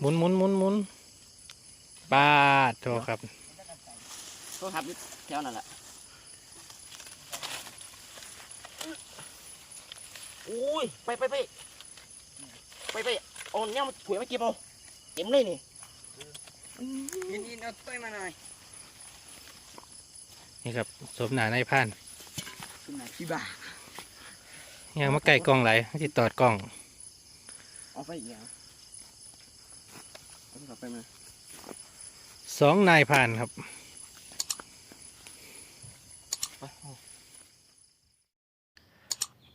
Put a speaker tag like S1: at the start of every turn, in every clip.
S1: หมุนหมุนหมุนหมุนปาดโทครับ
S2: ก็ครับแถวนั่นแหละโอ้ย ไปไปไปไปไปเอาเนี่ยมันถวยมาเก็บเอาเต็มเลยนี่
S3: ยินยินเอาต้อยมาหน่อย
S1: นี่ครับสมหนาในพราน
S3: ขึ้นมาพี่บ้า
S1: ยังมาไก่กล้องไหลที่ตอดกล้อง
S2: เอาไปอีกแล้วเอา กลับไปมา
S1: สองนายพรานครับ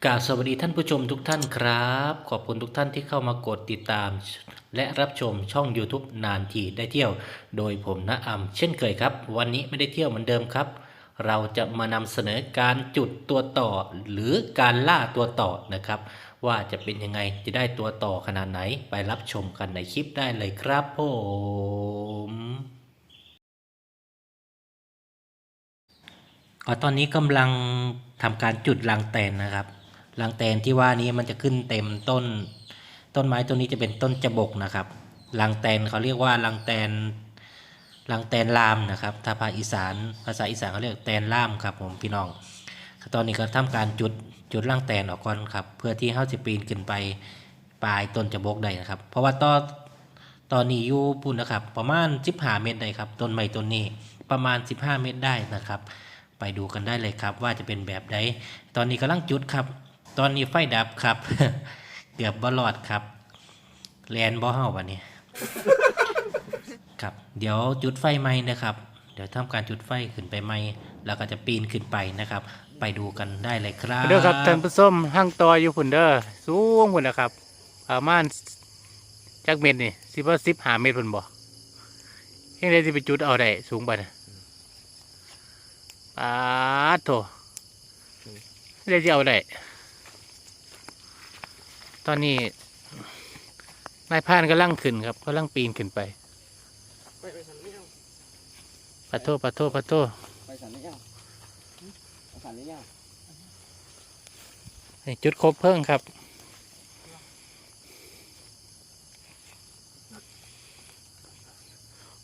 S1: กราบสวัสดีท่านผู้ชมทุกท่านครับ ขอบคุณทุกท่านที่เข้ามากดติดตาม และรับชมช่อง YouTube นานทีได้เที่ยว โดยผมณอำเช่นเคยครับ วันนี้ไม่ได้เที่ยวเหมือนเดิมครับ เราจะมานำเสนอการจุดตัวต่อ หรือการล่าตัวต่อนะครับ ว่าจะเป็นยังไงจะได้ตัวต่อขนาดไหนไปรับชมกันในคลิปได้เลยครับผมอตอนนี้กำลังทำการจุดรังแตนนะครับรังแตนที่ว่านี้มันจะขึ้นเต็มต้น ต้นไม้ต้นนี้จะเป็นต้นจบกนะครับรังแตนเขาเรียกว่ารังแตนรังแตนลามนะครับ ถ้าภาคอีสาน ภาษาอีสานเขาเรียกแตนล่ามครับผมพี่น้อง ตอนนี้ก็ทำการจุด จุดรังแตนออกก่อนครับ เพื่อที่เขาจะปีนขึ้นไปปลายต้นจะบกได้นะครับ เพราะว่าตอนตอนนี้อยู่ปุ่นนะครับ ประมาณ 15 เมตรได้ครับต้นไม้ต้นนี้ประมาณ 15 เมตรได้นะครับ ไปดูกันได้เลยครับ ว่าจะเป็นแบบใดตอนนี้กำลังจุดครับ ตอนนี้ไฟดับครับ เกือบบอลอดครับแลนบอเฮาวันนี้ครับ เดี๋ยวจุดไฟไหมนะครับ เดี๋ยวทำการจุดไฟขึ้นไปไหมแล้วก็จะปีนขึ้นไปนะครับ ไปดูกันได้เลยครับ
S4: เด้อครับท่านผู้ชมห้างตออยู่พุ่นเด้อสูงพุ่นนะครับประมาณจักเมตรนี่สิบว่าสิบหาเมตรพุ่นบ่ยังได้สิไปจุดเอาได้สูงไปนะปาดโถได้สิเอาได้ ตอนนี้นายพรานกำลังขึ้นครับกำลังปีนขึ้นไป
S2: ไปไปสันนี่ยัง
S4: ปะโทปะโทปะโท
S2: ไปสันนี่ยังไป สันนี่ยัง
S4: นี่จุดครบเพิ่งครับ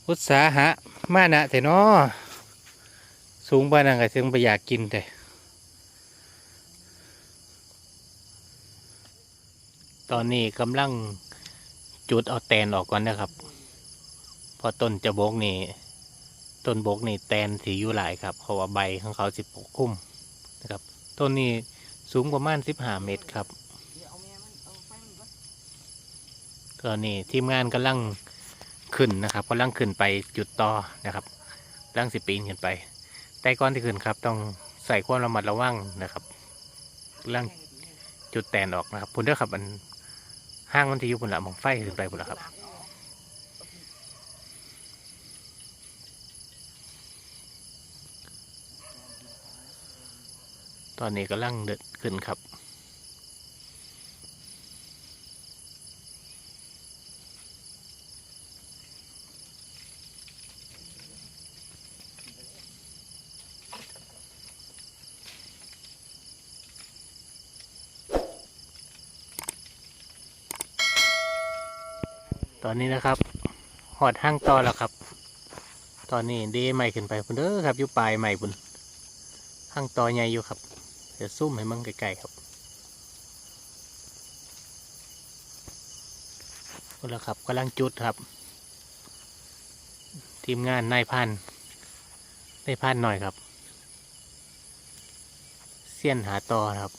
S4: อุตสาหะมานะแต่นอสูงปานนังก็ถึงไปอยากกินแต่ตอนนี้กำลังจุดเอาแตนออกก่อนนะครับเพอต้นจะบกนี่ ต้นบกนี่แตนสีอยู่หลายครับเพราะว่าใบของเขาสิบปกคลุมนะครับต้นนี้สูงประมาณสิบห้าเมตรครับ
S2: ก่อน
S4: ตอนนี้ทีมงานกำลังขึ้นนะครับกำลังขึ้นไปจุดต่อนะครับกำลังสิปีนขึ้นไป แต่ก่อนที่ขึ้นครับ ต้องใส่ความระมัดระวังนะครับกำลังจุดแตนออกนะครับพุ่นเด้อครับมันห้างมันที่อยู่พุ่นละมองไฟขึ้นไปพุ่นละครับ อนนี้กำลังเดินขึ้นครับ ตอนนี้นะครับหอดห้างต่อแล้วครับ ตอนนี้เดใหม่ขึ้นไปพุ่นเด้อครับอยู่ปลายใหม่พุ่นห้างต่อใหญ่อยู่ครับ เดี๋ยวซุ่มให้มันไกลๆครับพุ่นแล้วครับกำลังจุดครับ ทีมงานนายพันนายพันหน่อยครับเสี้ยนหาต่อครับ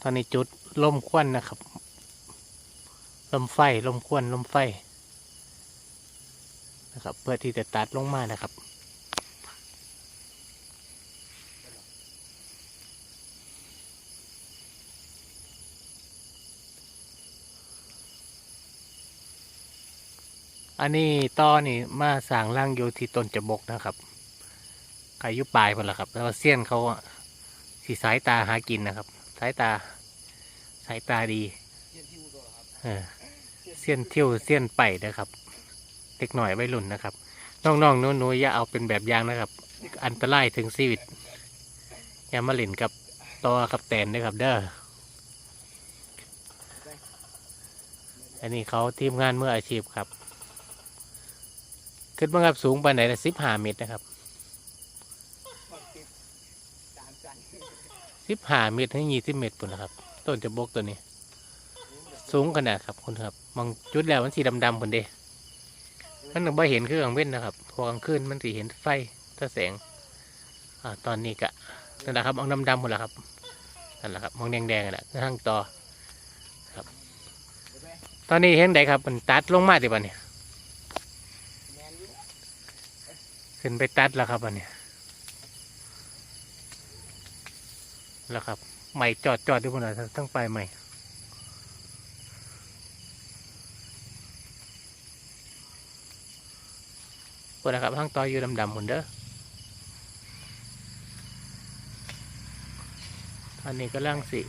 S4: ตอนนี้จุดล่มควันนะครับลมไฟลมควันลมไฟนะครับ เพื่อที่จะตัดลงมานะครับ อันนี้ต้อนี่มาสร้างร่างอยู่ที่ต้นจะบกนะครับใครอยุปลายพนละครับแล้วาเสี้ยนเขาอะสีสายตาหากินนะครับ สายตาสายตาดี
S2: เยี่ยมที่อุดรครับ
S4: เออเสี้ยนเที่ยวเสี้ยนไปนะครับเด็กหน่อยวัยรุ่นนะครับน้องๆหนู้ๆอย่าเอาเป็นแบบอย่างนะครับ อันตรายถึงชีวิตอย่ามาเล่นกับตอกับแตนนะครับ เด้ออันนี้เขาทีมงานเมื่ออาชีพครับ ขึ้นมาครับสูงไปไหนละสิบห้าเมตรนะครับสิบห้าเมตรถึงยี่สิบเมตรปุ่นนะครับ ต้นจะบกตัวนี้ สูงขนาดครับคุณครับมองจุดแล้วมันสีดำๆปุ่นเด้มันถึงบ่เห็นคือกลางเว้นนะครับพอกลางคืนมันสีเห็นไฟถ้าแสงอ่าตอนนี้กะนั่นแหละครับมองดำๆหมดแล้วครับนั่นแหละครับมองแดงๆนั่นแหละข้างต่อครับ ตอนนี้เห็นไดครับ มันตัดลงมาดิบันเนี่ย ขึ้นไปตัดแล้วครับอันนี้แล้วครับใหม่จอดจอดด้วยบนหน่อยทั้งไปใหม่พวกนะครับทั้งต่ออยู่ดำๆหมดเด้ออันนี้ก็ล่างสิ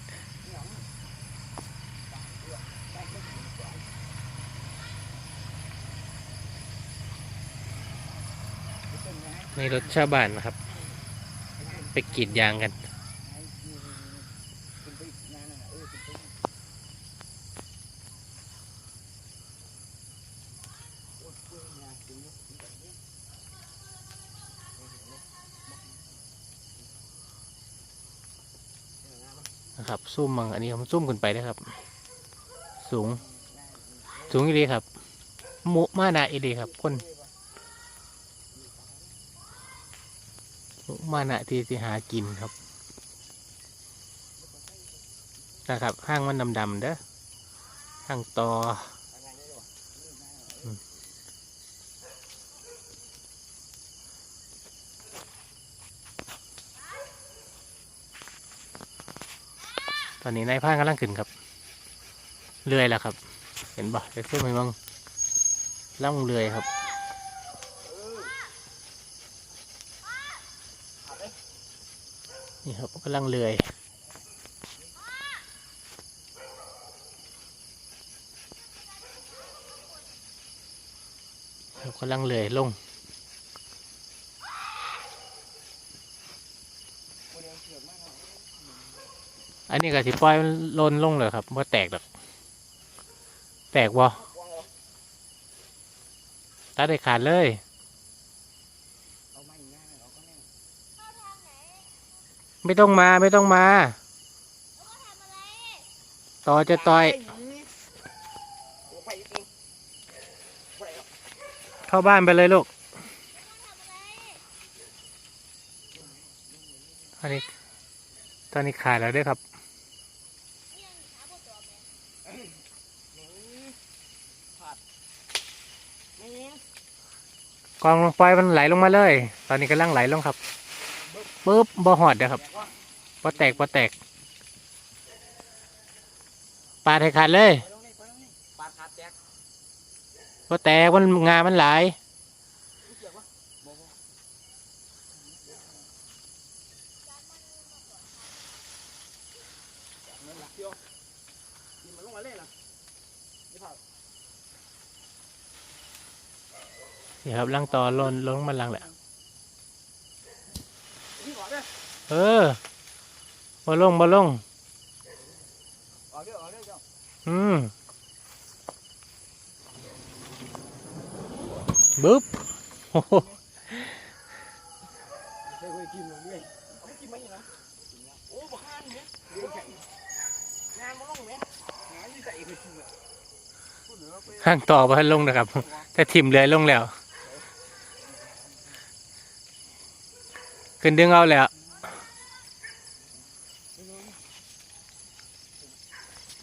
S4: ในรถชาวบ้านนะครับ ไปกรีดยางกัน
S3: นะ
S4: ครับซุ่มมังอันนี้ผมซุ่มขึ้นไปนะครับ สูง สูงอีดีครับ มุมานะอีดีครับคน มานะที่ที่หากินครับนะครับห้างมันดำๆเด้อห้างตออืมตอนนี้นายพรานกำลังขึ้นครับเลื่อยแล้วครับ เห็นบ่เด็กเสื้อไหมมังล่องเลื่อยครับ นี่ครับกำลังเลื่อยครับกำลังเลื่อยลงอันนี้ก็สิปล่อยล่นลงเลยครับว่าแตกหรอกแตกบ่ตัดได้ขาดเลย
S3: เอาไม่ง่ายเราก็แน่
S4: ไม่ต้องมาไม่ต้องมา ต่อจะต่อย เข้าบ้านไปเลยลูกตอนนี้ตอนนี้ขาดแล้วด้วยครับกองลงไปมันไหลลงมาเลย ตอนนี้กำลังไหลลงครับ ปุ๊บบ่หอดเด้อครับบ่แตกบ่แตก ปาดให้ขาดเลย
S3: ไปลงนี่ไปลงนี่ปาดขาดแตก
S4: บ่แตกมันงามันหลาย
S3: รู้เกี่ยวปะบอกว่าเงินหลักเดียวกินมันลงมาเลยล่ะนี่เผา
S4: นี่ครับลังต่อลนลงมาลังแหละ
S3: นี่ออกเเอ
S4: อบ่ลงบ่ลง
S3: อื
S4: มบึ๊บโอ้โห
S3: ไม่เคยกินเลยเนี่ย
S2: เอาไปกินไหมนะโอ้บ้านี่เนี่ยเดี๋ยวแข่งงานมาลงไหม
S3: หาที่
S2: อไป
S4: ห้าลงนะครับ แต่ทิมเรือลงแล้ว ขึ้นดึงเอาแล้ว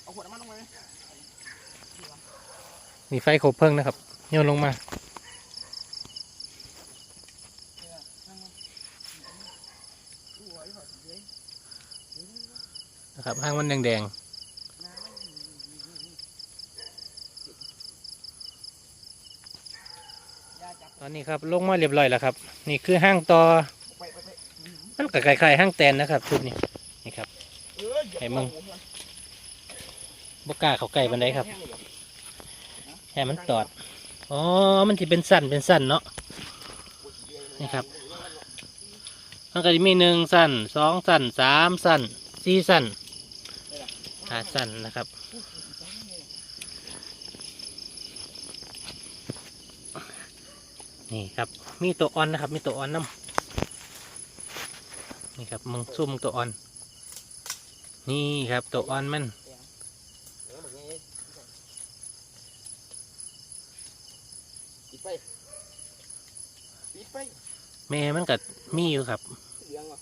S2: เอาขวดน้ำมันลงไปไหม
S4: นี่ไฟคบเพลิงนะครับโยนลงมา นะครับห้างมันแดงๆตอนนี้ครับลงมาเรียบร้อยแล้วครับ นี่คือห้างต่อมันก็คล้ายๆห้างแตนนะครับชุดนี้นี่ครับไอ้มึงบกล้าเขาใกล้บันไดครับ แค่มันตอด อ๋อ มันที่เป็นสั้นเป็นสั้นเนาะ นี่ครับ มันก็จะมีหนึ่งสั้นสองสั้นสามสั้นสี่สั้นห้าสั้นนะครับนี่ครับ มีตัวอ่อนนะครับ มีตัวอ่อนน้ำนี่ครับมึงซุ่มตัวอ่อน นี่ครับตัวอ่อนมัน แม่มันก็มีอยู่ครับ
S2: เหลืองเหรอ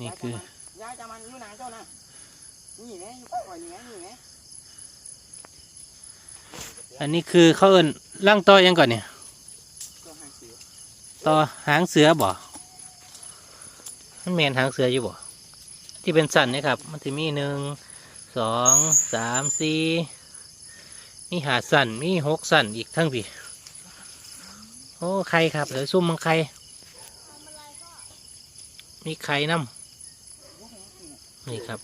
S4: นี่คือ
S3: ยายจะมันอยู่ไหนเจ้าน่ะนี่ไงอยู่ปล่อยนี่ไงนี่ไง
S4: อันนี้คือเขาเอินล่างต่อยังก่อนเนี่ย
S3: ตัวหางเสือ
S4: ต่อหางเสือบ่มันแมนหางเสืออยู่บ่ที่เป็นสันนะครับ มันจะมีหนึ่งสองสามสี่ มีหาสันมีหกสันอีกทั้งพี่โอ้ไข่ครับเดี๋ยวซุ่มมังไข่มีไข่น้ำนี่ครับ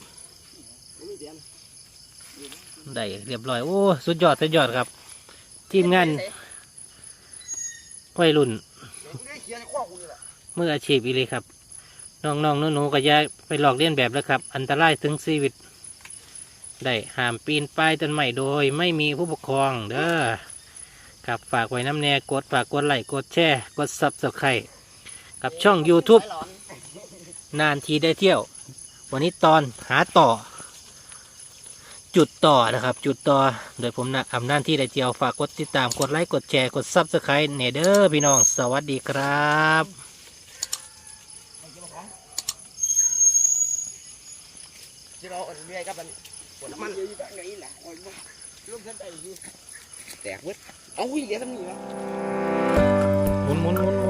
S2: ได้
S4: เรียบร้อย โอ้สุดยอดสุดยอดครับ ทีมงานวัยรุ่น
S2: เดี๋ยวกูได้เขียนในข้อกูนี่
S4: ออาชีพอีเลยครับ น้องๆหนูๆก็ย่ายไปหลอกเลียนแบบแล้วครับ อันตรายถึงชีวิต ได้ห้ามปีนป้ายต้นไม้โดย ไม่มีผู้ปกครองเด้อครับฝากไว้น้ำแน่กดฝากกดไลค์กดแชร์กดซับสไครต์กับช่อง YouTube
S2: นา
S4: นทีได้เที่ยว วันนี้ตอนหาต่อ จุดต่อนะครับ จุดต่อ โดยผมนะอำนาจที่ได้เที่ยวฝากกดติดตามกดไลค์กดแชร์กดซับสไครต์เนเดอร์พี่น้อง สวัสดีครับ
S2: ที่เราเรียกกับมัน มัน
S3: เยอะอยู่แบบไหนล่ะโอ้ยมึงลูกฉันได้อยู่
S2: แตกเว้ยเอาวิ่งเดี๋ยวทำนี่นะ
S4: หมุนหมุนหมุนหมุน